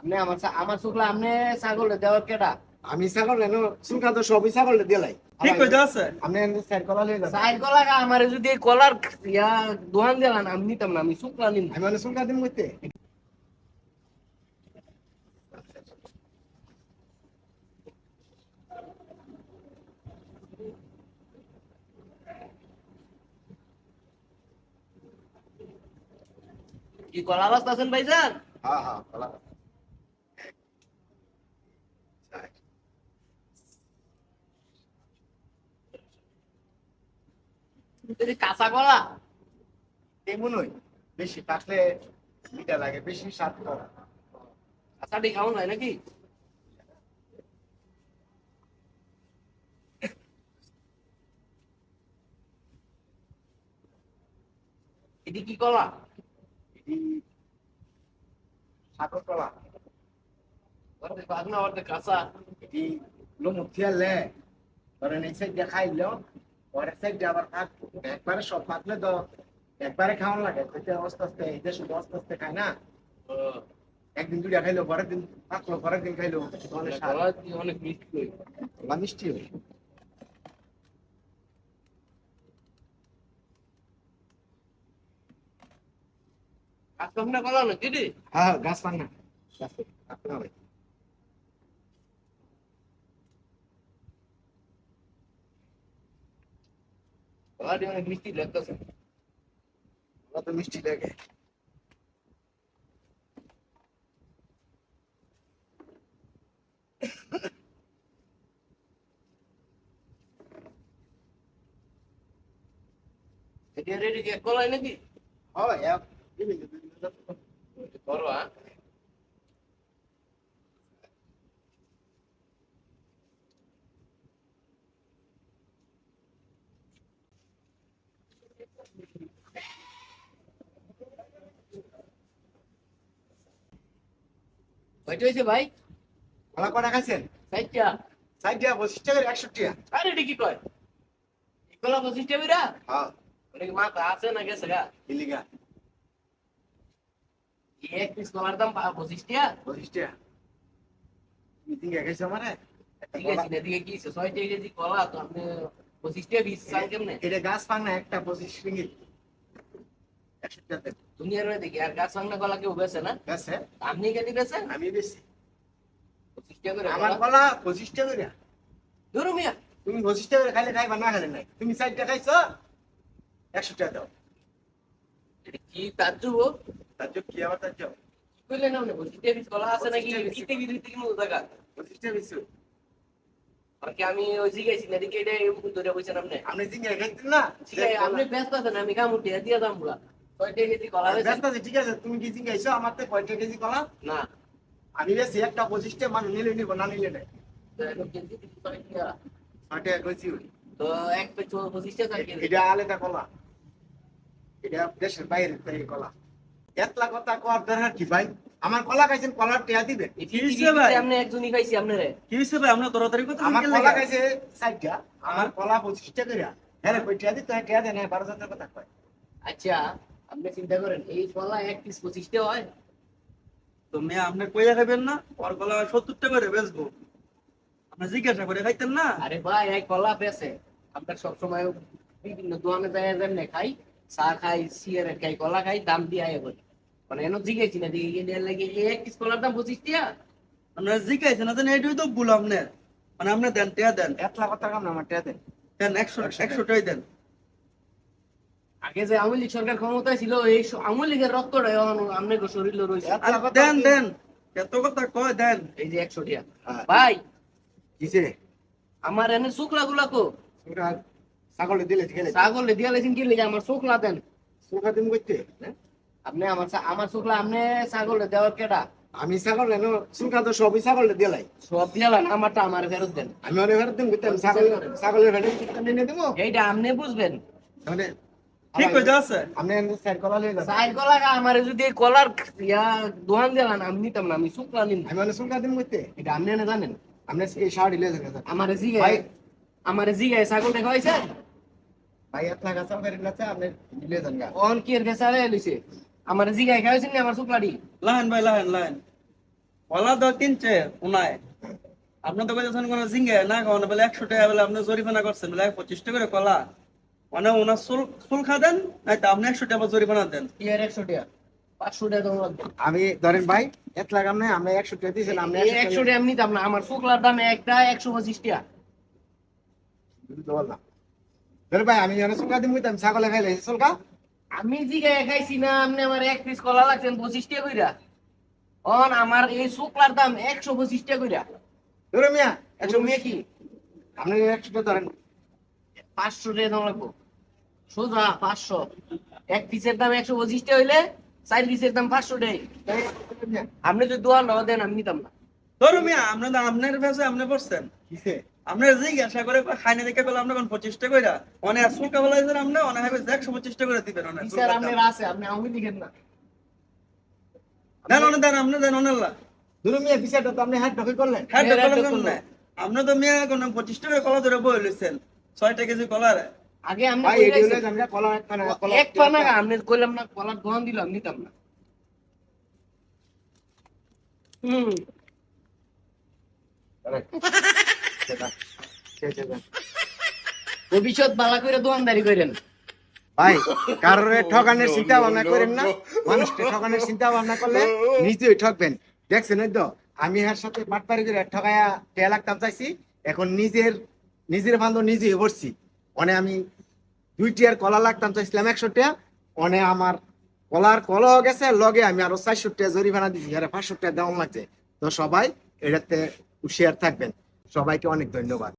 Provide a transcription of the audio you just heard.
আপনি আমার আমার শুক্লা আপনি ছাগলে দেওয়ার কেটা আমি ছাগল নেন চুলকা তো সবই ছাগল দিলাই ঠিক কইতে আছে? আপনি সাইড করা লয়ে যাবেন সাইড কলা আমার যদি কলার ইয়া দোকান দিলাম আমি নিতাম না আমি শুক্লা নিম। আমি মানে চুলকা দিন কইতে? কি কলা রাস্তা আছেন ভাইজান? হ্যাঁ হ্যাঁ কলা যদি কাঁচা কলা? তেমন হই বেশি কাটলে মিঠা লাগে বেশি স্বাদ করা। কাঁচাটি খাওয়ান হয় নাকি? এটি কি কলা? এটি সাগর কলা। অর্ধেক বাগনা অর্ধেক কাঁচা। এটি লোমুখ থিয়ালে ধরেন এই সাইড খাইলো পরের সাইড আবার থাকব একবারে সব পাকলে তো একবারে খাওয়ান লাগে। সেটা আস্তে আস্তে আস্তে আস্তে খায় না? একদিন দুইটা খাইলো পরের দিন পাকলো পরের দিন খাইলো। অনেক মিষ্টি মিষ্টি হয়। কাঁচা কলা নাকি রে হ্যাঁ গাছ পান না গাছ ভাই দিয়ে অনেক মিষ্টি লাগতেছে কলা তো মিষ্টি লাগে রেডি কলাই নাকি হয়। করো হ্যাঁ কয়টা হয়েছে ভাই? কলা কটা খাইছেন চারটা ষাট পঁচিশ টাকার একশো টাকা আরে এটি কি কয়? ইকলা পঁচিশ টেবিরা হ্যাঁ। অনেক মাথা আছে না গেছে গা? ইলিগা। এক পিস কলার দাম পঁচিশ টাকা পঁচিশ টাকা তুমি দিন আমার ঠিক আছে না কি ছয় টাকা কেজি কলা তো আপনি পঁচিশ টাকা পিস চাল কেমনে? এটা গাছ একটা পঁচিশ রিঙ্গিত। একশো টাকা দেন। দুনিয়ার রয়ে দেখি আর গাছ ভাঙনা কলা কেউ বেছে না? আপনি কেটে বেছেন আমি বেশি পঁচিশ করে আমার কলা। কলা করে। ধরো মিয়া। তুমি পঁচিশ টাকা করে খাইলে খাইবা না খাইলে নাই। তুমি টাকা খাইছো একশো টাকা দাও কি যুব তার কি আবার তার জন্য কি করলেন আপনি? পঁচিশ কলা আছে নাকি? 25 টাকা পিস। ইতে বিদ্যুৎ টাকা পঁচিশ টাকা বেশি। আমি ওই জিগাইছি না দিকে এটা ধরে বলছেন আপনি আপনি দিন খাইতেন না? আপনি ব্যস্ত আছেন আমি কাম উঠে দিয়ে দাম পুরা ছয় কেজি কলা ব্যস্ত আছে ঠিক আছে তুমি কি আমার তো কয়টা কেজি কলা? না। আমি বেশি একটা পঁচিশ টাকা মানুষ নিলে নিব না নিলে নাই। কেজি। তো এক এটা আলাদা কলা। এটা দেশের বাইরে কলা। একলা কথা কর দরকার কি ভাই? আমার কলা খাইছেন কলার টেয়া দিবেন। কি হইছে ভাই? আপনি একজনই খাইছি আপনারে। কি হইছে ভাই? আমরা তরতারি কথা আমার কলা খাইছে ষাটটা আমার কলা পঁচিশ টাকা করে। হ্যাঁ কই টেয়া দিতে হয় টেয়া দেয় না বারো হাজার কথা কয়। আচ্ছা আপনি চিন্তা করেন এই কলা এক পিস পঁচিশ টাকা হয়? তো মেয়ে আপনি কইয়া খাইবেন না ওর কলা সত্তর টাকা করে বেচবো। আপনি জিজ্ঞাসা করে খাইতেন না? আরে ভাই এই কলা বেছে আমরা সবসময় বিভিন্ন দোকানে যাই যেমনি খাই চা খাই সিয়ারেট খাই কলা খাই দাম দিয়ে আয় বলি মানে এনে না লাগে এক দাম পঁচিশ আপনারা না তো ভুল আপনার মানে আপনি দেন টেয়া দেন। না আমার টেয়া দেন। দেন একশো একশো দেন। আগে যে আওয়ামী লীগ সরকার ক্ষমতায় ছিল এই আওয়ামী লীগের রক্তটা এখন আপনার রয়েছে। দেন দেন। এত কথা কয় দেন। এই যে একশো টাকা হ্যাঁ। ভাই কিসে আমার এনে শুক্লা গুলা কো? ছাগলে দিলে ছাগলে দিয়া লেছেন কি লেগে? আমার শুক্লা দেন। সুখা তুমি করতে আপনি আমার আমার শুক্লা আপনি ছাগলে দেওয়ার কেটা আমি ছাগল নেন সুখা তো সবই ছাগলে দিলাই সব দিয়ালেন আমারটা আমার ফেরত দেন। আমি অনেক ফেরত দিন ছাগল ছাগলের নিয়ে দেবো? এইটা আপনি বুঝবেন। তাহলে ঠিক হয়ে আছে। আপনি সাইড কলা লিয়ে যাবেন সাইড কলা আমার যদি কলার ইয়া দোকান দিলাম আমি নিতাম না আমি শুক্লা নিন। আমি অনেক সুখা দিন করতে এটা আপনি না জানেন। আপনি এই শাড়ি লিয়ে যাবেন আমার ভাই। জিগায় আমার জিগায় ছাগল দেখা হয়েছে ভাই আপনি লিয়ে যান গা। অন কি এর ফেসারে লইছে? আমার জিগায় খাওয়াইছেন না আমার শুক্লাটি লাহেন ভাই লাহেন লাহেন। কলা তো কিনছে উনায়। আপনি তো বলছেন কোনো জিঙ্গে না খাওয়ানো বলে একশো টাকা বলে আপনি জরিমানা করছেন বলে পঁচিশ টাকা করে কলা। মানে ওনার চুল চুল খা দেন নাই তো আপনি একশো টাকা জরিমানা দেন। ইয়ার একশো টাকা? পাঁচশো টাকা আমি ধরেন ভাই এত লাগাম না আমরা একশো টাকা দিয়েছিলাম আমরা একশো টাকা এমনি দাম না আমার শুক্লার দাম একটা একশো পঁচিশ টাকা। ধরেন ভাই আমি যেন সুলকা দিম ছাগলে খাইলে সুলকা আমি জিগায় খাইছি না আপনি আমার এক পিস কলা লাগছেন পঁচিশ টাকা কইরা। অন আমার এই শুক্লার দাম একশো পঁচিশ টাকা কইরা। ধরে মিয়া একশো মেয়ে কি? আপনি একশো টাকা ধরেন। পাঁচশো টাকা দাম লাগবো। সোজা পাঁচশো। এক পিসের দাম একশো পঁচিশ টাকা হইলে চার পিসের দাম পাঁচশো টাকা। আপনি যদি না দেন আমি নিতাম না। ধরো মিয়া আপনি তো আপনার ভেসে আপনি পড়ছেন কিসে? আপনার জিজ্ঞাসা করে খাইনে দেখে পেলে আপনি কোন পঁচিশ টাকা করে অনেক চুলকা বলাইছেন আপনি অনেক হবে একশো পঁচিশ টাকা করে দিবেন অনেক স্যার আপনার আছে আপনি আমি লিখেন না। দেন অনেক দেন আপনি দেন অনেক ধরে মিয়া বিচারটা তো আপনি হাত ঢকে করলেন। হ্যাঁ হ্যাঁ, কলম এটা কেমন করল। না। আপনি তো মেয়ে কোন পঁচিশ টাকা কলা ধরে বই লইছেন ছয়টা কেজি কলার। আগে আমরা কলা এক পানা কলা এক পানা আপনি কইলাম না কলার দোয়ান দিলাম নিতাম না। হুম। আমি নিজের অনে আমি কলা লাগতাম চাইছিলাম একশো অনে আমার কলার কলা গেছে, লগে আমি আরও চারশো টাকা জরিমানা আরে পাঁচশো টাকা দেওয়া লাগছে। তো সবাই এটাতে হুশিয়ার থাকবেন। সবাইকে অনেক ধন্যবাদ।